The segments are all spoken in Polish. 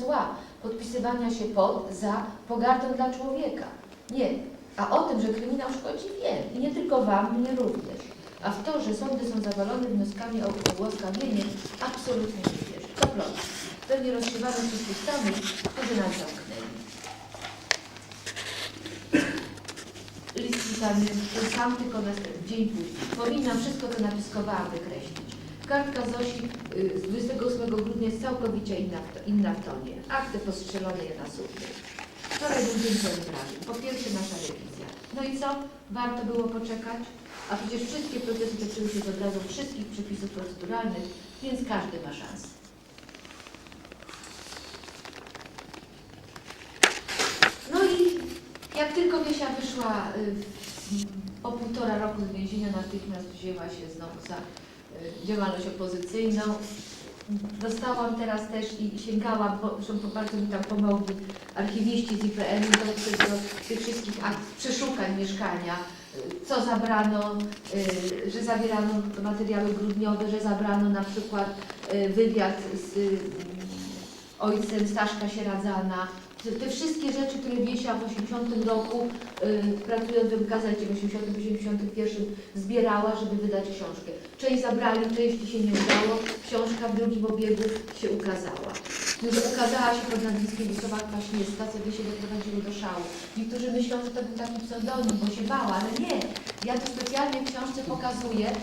zła podpisywania się pod za pogardą dla człowieka. Nie. A o tym, że kryminał szkodzi, wiem. I nie tylko Wam, mnie również. A w to, że sądy są zawalone wnioskami o ułaskawienie, absolutnie nie wierzę. To proste. Pewnie rozsiewamy tych samych, którzy nas zamknęli. List pisany sam, tylko na dzień później. Powinnam wszystko, co napiskowałam, wykreślić. Kartka Zosi y, z 28 grudnia jest całkowicie inna, w inna w tonie. Akty postrzelone je na suknię. Wczoraj był dzień wyrażeń. Po pierwsze nasza rewizja. No i co? Warto było poczekać? A przecież wszystkie procesy toczyły się od razu wszystkich przepisów proceduralnych, więc każdy ma szansę. No i jak tylko Wiesia wyszła y, po półtora roku z więzienia, natychmiast wzięła się znowu za y, działalność opozycyjną. Dostałam teraz też i sięgałam, bo zresztą bardzo mi tam pomogli archiwiści z IPN-u do, do tych wszystkich akt przeszukań mieszkania, y, co zabrano, y, że zabierano materiały grudniowe, że zabrano na przykład y, wywiad z y, ojcem Staszka Sieradzana, te, wszystkie rzeczy, które Wiesia w 80 roku, y, pracując w gazecie w 80-81 zbierała, żeby wydać książkę. Część zabrali, części się nie udało, książka w drugim obiegu się ukazała. Już ukazała się pod nazwiskiem Wisława Kwaśniewska, by się doprowadziło do szału. Niektórzy myślą, że to był taki pseudonim, bo się bała, ale nie. Ja tu specjalnie w książce pokazuję y,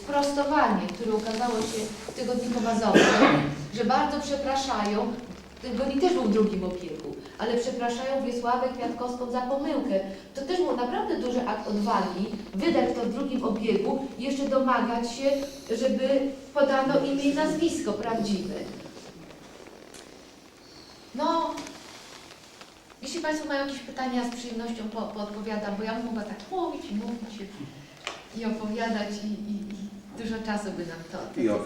sprostowanie, które ukazało się w tygodniku Mazowskim, że bardzo przepraszają, Goni też był w drugim opiegu, ale przepraszają Wiesławę Kwiatkowską za pomyłkę. To też był naprawdę duży akt odwagi, wydać to w drugim obiegu i jeszcze domagać się, żeby podano imię i nazwisko prawdziwe. No, jeśli Państwo mają jakieś pytania, z przyjemnością po, poodpowiadam, bo ja mogę tak mówić i mówić i, opowiadać i, i, i dużo czasu by nam to I o.